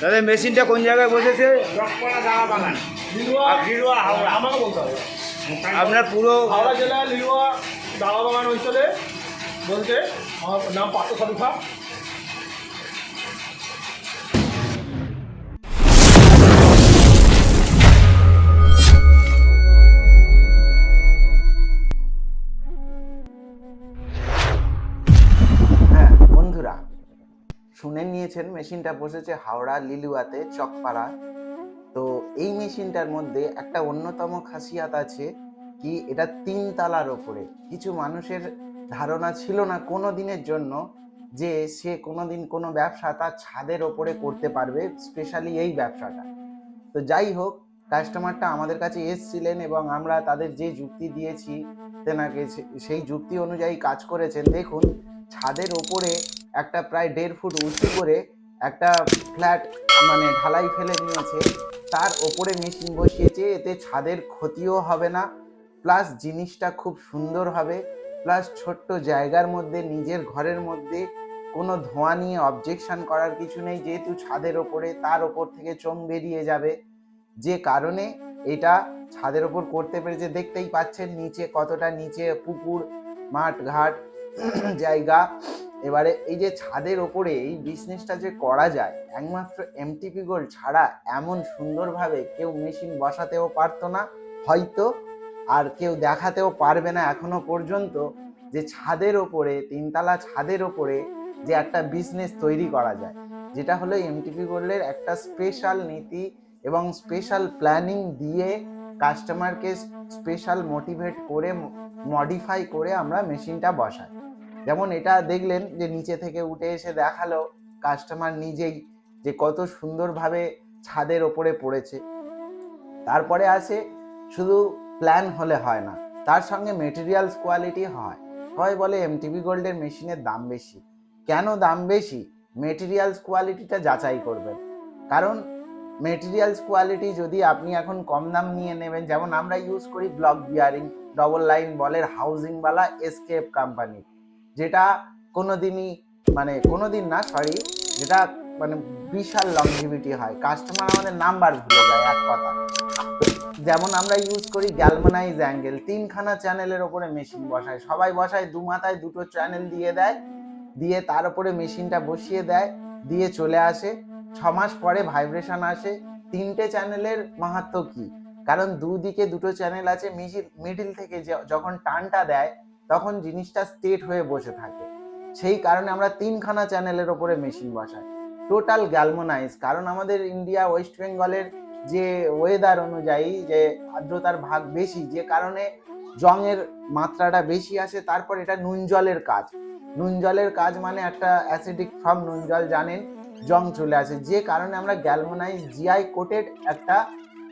দাদা মেশিনটা কোন জায়গায় বসেছে? আপনার পুরো হাওড়া জেলার লিলুয়া দাওয়া বাগান অঞ্চলে বলতে, আমার নাম পার্থ সারুখা শুনে মেশিনটা বসেছে হাওড়া, লিলুয়াতে, চকপাড়া। তো এই মেশিনটার মধ্যে একটা অন্যতম খাসিয়াত আছে কি, এটা তিন তালার ওপরে। কিছু মানুষের ধারণা ছিল না কোনো দিনের জন্য যে সে কোনো দিন কোনো ব্যবসা তার ছাদের ওপরে করতে পারবে স্পেশালি এই ব্যবসাটা। তো যাই হোক কাস্টমারটা আমাদের কাছে এসছিলেন এবং আমরা তাদের যে যুক্তি দিয়েছি, তেনাকে সেই যুক্তি অনুযায়ী কাজ করেছেন। দেখুন, ছাদের ওপরে একটা প্রায় দেড় ফুট উঁচু করে একটা ফ্ল্যাট মানে ঢালাই ফেলে নিয়েছে। তার ওপরে মেশিন বসিয়েছে, এতে ছাদের ক্ষতিও হবে না, প্লাস জিনিসটা খুব সুন্দর হবে, প্লাস ছোট্ট জায়গার মধ্যে, নিজের ঘরের মধ্যে কোনো ধোঁয়া নিয়ে অবজেকশন করার কিছু নেই, যেহেতু ছাদের ওপরে, তার ওপর থেকে চোং বেরিয়ে যাবে। যে কারণে এটা ছাদের ওপর করতে পেরেছে, দেখতেই পাচ্ছেন নিচে কতটা নিচে পুকুর মাঠ ঘাট জায়গা। এবারে এই যে ছাদের ওপরে এই বিজনেসটা যে করা যায়, একমাত্র এমটিপি গোল্ড ছাড়া এমন সুন্দরভাবে কেউ মেশিন বসাতেও পারতো না, হয়তো, আর কেউ দেখাতেও পারবে না এখনও পর্যন্ত যে ছাদের ওপরে, তিনতলা ছাদের ওপরে যে একটা বিজনেস তৈরি করা যায়। যেটা হলো এমটিপি গোল্ডের একটা স্পেশাল নীতি এবং স্পেশাল প্ল্যানিং দিয়ে কাস্টমারকে স্পেশাল মোটিভেট করে মডিফাই করে আমরা মেশিনটা বসাই। যেমন এটা দেখলেন যে নিচে থেকে উঠে এসে দেখাল কাস্টমার নিজেই যে কত সুন্দরভাবে ছাদের ওপরে পড়েছে। তারপরে আছে শুধু প্ল্যান হলে হয় না, তার সঙ্গে মেটেরিয়ালস কোয়ালিটি হয়। সবাই বলে এমটিভি গোল্ডের মেশিনের দাম বেশি। কেন দাম বেশি? মেটেরিয়ালস কোয়ালিটিটা যাচাই করবেন। কারণ মেটেরিয়ালস কোয়ালিটি যদি আপনি এখন কম দাম নিয়ে নেবেন, যেমন আমরা ইউজ করি ব্লক বিয়ারিং ডবল লাইন বলের হাউজিংওয়ালা এসকেপ কোম্পানি যেটা কোনো দিনই মানে কোনো দিন না সরি যেটা মানে বিশাল লংজিভিটি হয়। কাস্টমার আমাদের নাম্বার ভুলে যায়, এক কথা। যেমন আমরা ইউজ করি গ্যালমানাইজ অ্যাঙ্গেল তিনখানা চ্যানেলের ওপরে মেশিন বসায়। সবাই বসায়, দু মাথায় দুটো চ্যানেল দিয়ে দেয়, দিয়ে তার উপরে মেশিনটা বসিয়ে দেয়, দিয়ে চলে আসে। ছ মাস পরে ভাইব্রেশন আসে। তিনটে চ্যানেলের মাহাত্ম কি? কারণ দুদিকে দুটো চ্যানেল আছে মিডিল থেকে যখন টানটা দেয়, তখন জিনিসটা স্টেট হয়ে বসে থাকে। সেই কারণে আমরা তিনখানা চ্যানেলের ওপরে মেশিন বসাই। টোটাল গ্যালমোনাইজ কারণ আমাদের ইন্ডিয়া ওয়েস্ট বেঙ্গলের যে ওয়েদার অনুযায়ী যে আর্দ্রতার ভাগ বেশি, যে কারণে জংয়ের মাত্রাটা বেশি আসে, তারপর এটা নুন জলের কাজ। নুন জলের কাজ মানে একটা অ্যাসিডিক ফর্ম নুন জল জানেন, জং চলে আসে। যে কারণে আমরা গ্যালমোনাইজ জিআই কোটেড একটা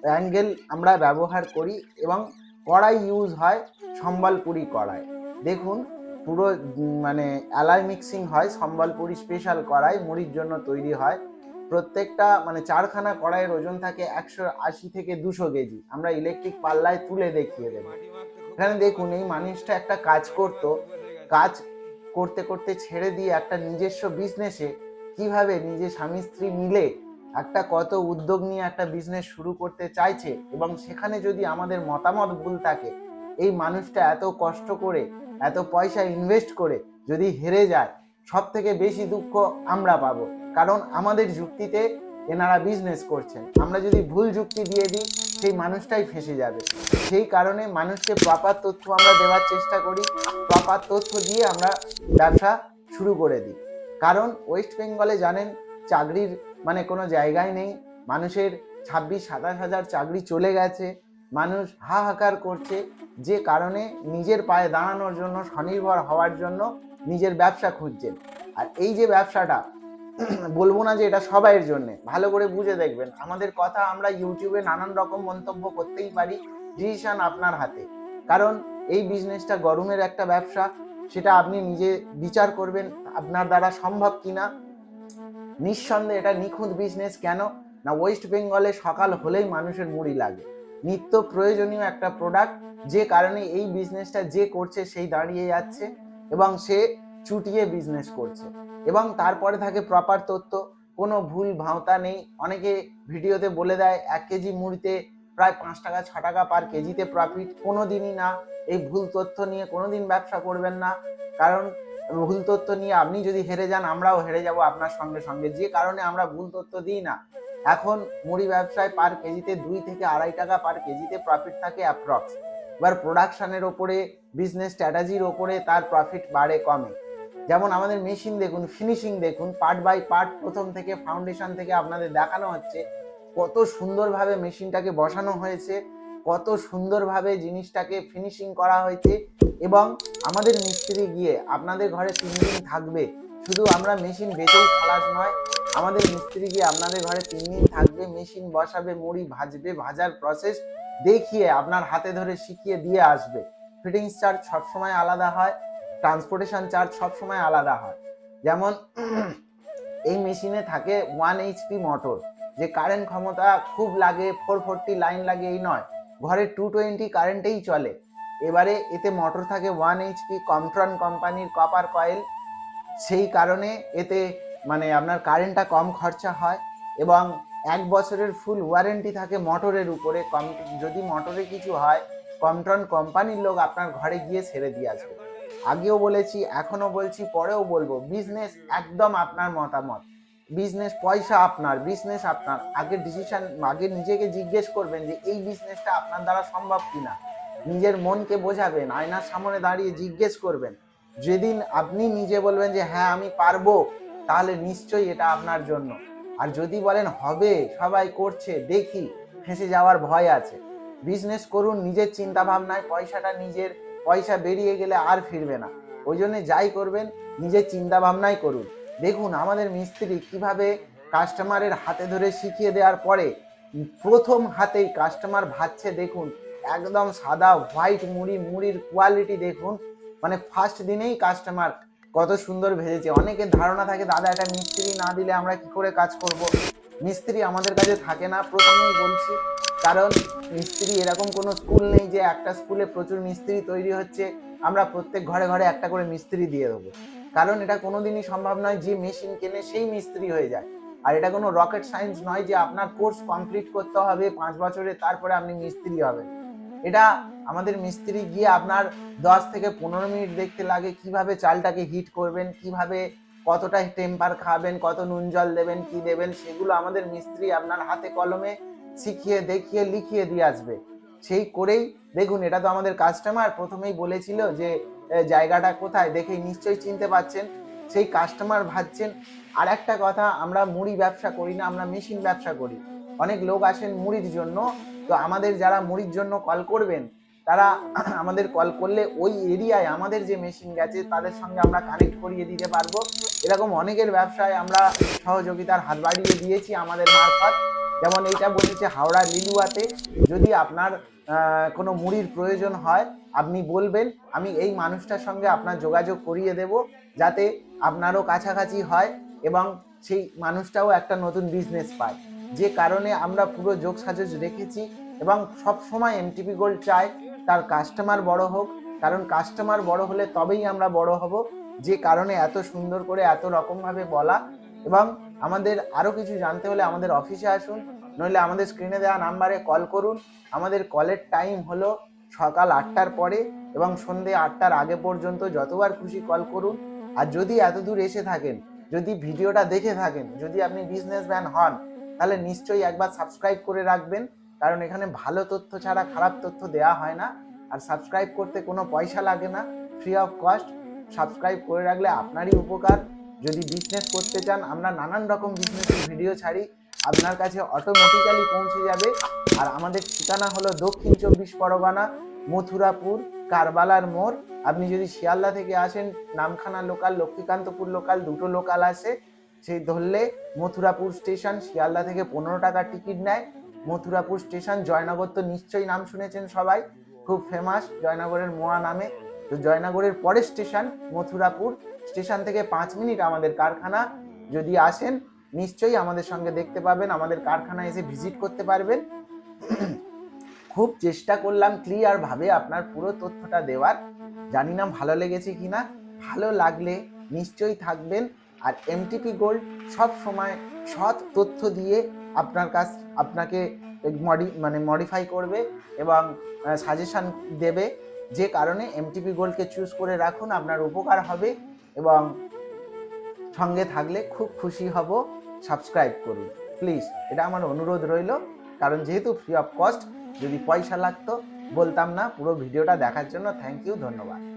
অ্যাঙ্গেল আমরা ব্যবহার করি এবং কড়াই ইউজ হয় সম্বলপুরি কড়াই। দেখুন, পুরো মানে অ্যালাই মিক্সিং হয়, সম্বলপুরি স্পেশাল কড়াই, মুড়ির জন্য তৈরি হয়। প্রত্যেকটা মানে চারখানা কড়াইয়ের ওজন থাকে একশো আশি থেকে দুশো কেজি। আমরা ইলেকট্রিক পাল্লায় তুলে দেখিয়ে দেবো। এখানে দেখুন, এই মানুষটা একটা কাজ করত। কাজ করতে করতে ছেড়ে দিয়ে একটা নিজস্ব বিজনেসে কীভাবে নিজে স্বামী স্ত্রী মিলে একটা কত উদ্যোগ নিয়ে একটা বিজনেস শুরু করতে চাইছে এবং সেখানে যদি আমাদের মতামত ভুল থাকে, এই মানুষটা এত কষ্ট করে, এত পয়সা ইনভেস্ট করে যদি হেরে যায় সব থেকে বেশি দুঃখ আমরা পাবো। কারণ আমাদের যুক্তিতে এনারা বিজনেস করছেন। আমরা যদি ভুল যুক্তি দিয়ে দিই, সেই মানুষটাই ফেসে যাবে। সেই কারণে মানুষকে প্রপার তথ্য আমরা দেওয়ার চেষ্টা করি। প্রপার তথ্য দিয়ে আমরা ব্যবসা শুরু করে দিই। কারণ ওয়েস্ট বেঙ্গলে জানেন, চাকরির মানে কোনো জায়গায় নেই। মানুষের ছাব্বিশ, সাতাশ হাজার চাকরি চলে গেছে। মানুষ হাহাকার করছে যে কারণে নিজের পায়ে দাঁড়ানোর জন্য, স্বনির্ভর হওয়ার জন্য নিজের ব্যবসা খুঁজছেন। আর এই যে ব্যবসাটা, বলব না যে এটা সবাইয়ের জন্য, ভালো করে বুঝে দেখবেন। আমাদের কথা আমরা ইউটিউবে নানান রকম মন্তব্য করতেই পারি ডিসিশন আপনার হাতে। কারণ এই বিজনেসটা গরমের একটা ব্যবসা, সেটা আপনি নিজে বিচার করবেন, আপনার দ্বারা সম্ভব কিনা নিঃসন্দেহে এটা নিখুঁত বিজনেস কেন? না ওয়েস্ট বেঙ্গলে সকাল হলেই মানুষের মুড়ি লাগে। নিত্য প্রয়োজনীয় একটা প্রোডাক্ট যে কারণে এই বিজনেসটা যে করছে সেই দাঁড়িয়ে যাচ্ছে এবং সে চুটিয়ে বিজনেস করছে। এবং তারপরে থাকে প্রপার তথ্য কোনো ভুল ভাঁওতা নেই। অনেকে ভিডিওতে বলে দেয়, এক কেজি মুড়িতে প্রায় পাঁচ টাকা, ছ টাকা পার কেজিতে প্রফিট কোনো দিনই না, এই ভুল তথ্য নিয়ে কোনো দিন ব্যবসা করবেন না। কারণ ভুল তথ্য নিয়ে আপনি যদি হেরে যান, আমরাও হেরে যাব আপনার সঙ্গে সঙ্গে। যে কারণে আমরা ভুল তথ্য দিই না। এখন মুড়ি ব্যবসায় পার কেজিতে দুই থেকে আড়াই টাকা পার কেজিতে প্রফিট থাকে অ্যাপ্রক্স এবার প্রোডাকশনের ওপরে বিজনেস স্ট্র্যাটাজির ওপরে তার প্রফিট বাড়ে কমে। যেমন আমাদের মেশিন দেখুন ফিনিশিং দেখুন পার্ট বাই পার্ট প্রথম থেকে ফাউন্ডেশন থেকে আপনাদের দেখানো হচ্ছে কত সুন্দরভাবে মেশিনটাকে বসানো হয়েছে। কত সুন্দরভাবে জিনিসটাকে ফিনিশিং করা হয়েছে এবং আমাদের মিস্ত্রি গিয়ে আপনাদের ঘরে তিন দিন থাকবে। শুধু আমরা মেশিন বেচেই খালাস নয়, আমাদের মিস্ত্রি গিয়ে আপনাদের ঘরে তিন দিন থাকবে মেশিন বসাবে, মুড়ি ভাজবে, ভাজার প্রসেস দেখিয়ে আপনার হাতে ধরে শিখিয়ে দিয়ে আসবে। ফিটিংস চার্জ সবসময় আলাদা হয় ট্রান্সপোর্টেশন চার্জ সবসময় আলাদা হয়। যেমন এই মেশিনে থাকে ওয়ান এইচপি মোটর যে কারেন্ট ক্ষমতা খুব লাগে ফোর ফোরটি লাইন লাগে, এই নয়। ঘরে টু টোয়েন্টি কারেন্টেই চলে। এবারে এতে মোটর থাকে ওয়ান এইচপি কমট্রন কোম্পানির কপার কয়েল সেই কারণে এতে মানে আপনার কারেন্টটা কম খরচা হয় এবং এক বছরের ফুল ওয়ারেন্টি থাকে মোটরের উপরে। কম, যদি মোটরে কিছু হয় কমট্রন কোম্পানির লোক আপনার ঘরে গিয়ে ছেড়ে দিয়ে আসবে। আগেও বলেছি, এখনও বলছি, পরেও বলব বিজনেস একদম আপনার মতামত। বিজনেস পয়সা আপনার বিজনেস আপনার। আগে ডিসিশন আগে নিজেকে জিজ্ঞেস করবেন যে এই বিজনেসটা আপনার দ্বারা সম্ভব কিনা? নিজের মনকে বোঝাবেন, আয়নার সামনে দাঁড়িয়ে জিজ্ঞেস করবেন। যেদিন আপনি নিজে বলবেন যে হ্যাঁ আমি পারব, তাহলে নিশ্চয়ই এটা আপনার জন্য। আর যদি বলেন, হবে, সবাই করছে, দেখি ফেঁসে যাওয়ার ভয় আছে। বিজনেস করুন, নিজের চিন্তা ভাবনায় পয়সাটা নিজের, পয়সা বেরিয়ে গেলে আর ফিরবে না। ওই জন্য যাই করবেন, নিজের চিন্তা ভাবনাই করুন। দেখুন আমাদের মিস্ত্রি কীভাবে কাস্টমারের হাতে ধরে শিখিয়ে দেওয়ার পরে প্রথম হাতেই কাস্টমার ভাজছে দেখুন, একদম সাদা হোয়াইট মুড়ি, মুড়ির কোয়ালিটি দেখুন। মানে ফার্স্ট দিনেই কাস্টমার কত সুন্দর ভেজেছে। অনেকের ধারণা থাকে, দাদা, এটা মিস্ত্রি না দিলে আমরা কি করে কাজ করব? মিস্ত্রি আমাদের কাছে থাকে না, প্রথমেই বলছি। কারণ মিস্ত্রি এরকম কোনো স্কুল নেই যে একটা স্কুলে প্রচুর মিস্ত্রি তৈরি হচ্ছে। আমরা প্রত্যেক ঘরে ঘরে একটা করে মিস্ত্রি দিয়ে দেবো। কারণ এটা কোনোদিনই সম্ভব নয় যে মেশিন কেনে সেই মিস্ত্রি হয়ে যায়। আর এটা কোনো রকেট সায়েন্স নয় যে আপনার কোর্স কমপ্লিট করতে হবে, পাঁচ বছরে তারপরে আপনি মিস্ত্রি হবেন। এটা আমাদের মিস্ত্রি গিয়ে আপনার দশ থেকে পনেরো মিনিট দেখতে লাগে কীভাবে চালটাকে হিট করবেন, কীভাবে কতটা টেম্পার খাবেন, কত নুন জল দেবেন, কি দেবেন, সেগুলো আমাদের মিস্ত্রি আপনার হাতে কলমে শিখিয়ে, দেখিয়ে, লিখিয়ে দিয়ে আসবে। সেই করেই দেখুন, এটা তো আমাদের কাস্টমার প্রথমেই বলেছিল যে জায়গাটা কোথায় দেখে নিশ্চয়ই চিনতে পাচ্ছেন। সেই কাস্টমার ভাবছেন আর একটা কথা, আমরা মুড়ি ব্যবসা করি না, আমরা মেশিন ব্যবসা করি। অনেক লোক আসেন মুড়ির জন্য। তো আমাদের যারা মুড়ির জন্য কল করবেন, তারা আমাদের কল করলে ওই এরিয়ায় আমাদের যে মেশিন গেছে, তাদের সঙ্গে আমরা কানেক্ট করিয়ে দিতে পারব। এরকম অনেকের ব্যবসায় আমরা সহযোগিতার হাত বাড়িয়ে দিয়েছি আমাদের মারফত। যেমন এইটা বলেছে হাওড়া লিলুয়াতে, যদি আপনার কোনো মুড়ির প্রয়োজন হয়, আপনি বলবেন, আমি এই মানুষটার সঙ্গে আপনার যোগাযোগ করিয়ে দেব, যাতে আপনারও কাছাকাছি হয় এবং সেই মানুষটাও একটা নতুন বিজনেস পায়। যে কারণে আমরা পুরো যোগ সাজস রেখেছি এবং সব সময় এমটিপি গোল্ড চায় তার কাস্টমার বড় হোক, কারণ কাস্টমার বড় হলে তবেই আমরা বড় হব। যে কারণে এত সুন্দর করে, এত রকমভাবে বলা এবং আমাদের আরও কিছু জানতে হলে আমাদের অফিসে আসুন, নইলে আমাদের স্ক্রিনে দেওয়া নাম্বারে কল করুন। আমাদের কলের টাইম হলো সকাল আটটার পরে এবং সন্ধে আটটার আগে পর্যন্ত যতবার খুশি কল করুন। আর যদি এত দূর এসে থাকেন, যদি ভিডিওটা দেখে থাকেন, যদি আপনি বিজনেসম্যান হন, তাহলে নিশ্চয়ই একবার সাবস্ক্রাইব করে রাখবেন। কারণ এখানে ভালো তথ্য ছাড়া খারাপ তথ্য দেওয়া হয় না। আর সাবস্ক্রাইব করতে কোনো পয়সা লাগে না ফ্রি অফ কস্ট সাবস্ক্রাইব করে রাখলে আপনারই উপকার। যদি বিজনেস করতে চান, আমরা নানান রকম বিজনেসের ভিডিও ছাড়ি, আপনার কাছে অটোমেটিক্যালি পৌঁছে যাবে। আর আমাদের ঠিকানা হলো দক্ষিণ চব্বিশ পরগনা, মথুরাপুর, কারবালার মোড়। আপনি যদি শিয়ালদা থেকে আসেন, নামখানা লোকাল লক্ষ্মীকান্তপুর লোকাল দুটো লোকাল আছে। সেই ধরলে মথুরাপুর স্টেশন শিয়ালদা থেকে পনেরো টাকার টিকিট নেয়। মথুরাপুর স্টেশন জয়নগর তো নিশ্চয়ই নাম শুনেছেন সবাই। খুব ফেমাস জয়নগরের মোয়া নামে। তো জয়নগরের পরের স্টেশন মথুরাপুর। স্টেশন থেকে পাঁচ মিনিট আমাদের কারখানা যদি আসেন, নিশ্চয়ই আমাদের সঙ্গে দেখতে পাবেন, আমাদের কারখানা এসে ভিজিট করতে পারবেন। খুব চেষ্টা করলাম ক্লিয়ার ভাবে আপনার পুরো তথ্যটা দেওয়ার। জানি না ভালো লেগেছে কিনা, ভালো লাগলে নিশ্চয়ই থাকবেন। আর এমটিপি গোল্ড সব সময় সৎ তথ্য দিয়ে আপনার কাছ, আপনাকে মডি মানে মডিফাই করবে এবং সাজেশান দেবে। যে কারণে এমটিপি গোল্ডকে চুজ করে রাখুন, আপনার উপকার হবে। এবং সঙ্গে থাকলে খুব খুশি হব। সাবস্ক্রাইব করুন। প্লিজ, এটা আমার অনুরোধ রইল। কারণ যেহেতু ফ্রি অফ কস্ট যদি পয়সা লাগতো, বলতাম না, পুরো ভিডিওটা দেখার জন্য থ্যাংক ইউ ধন্যবাদ।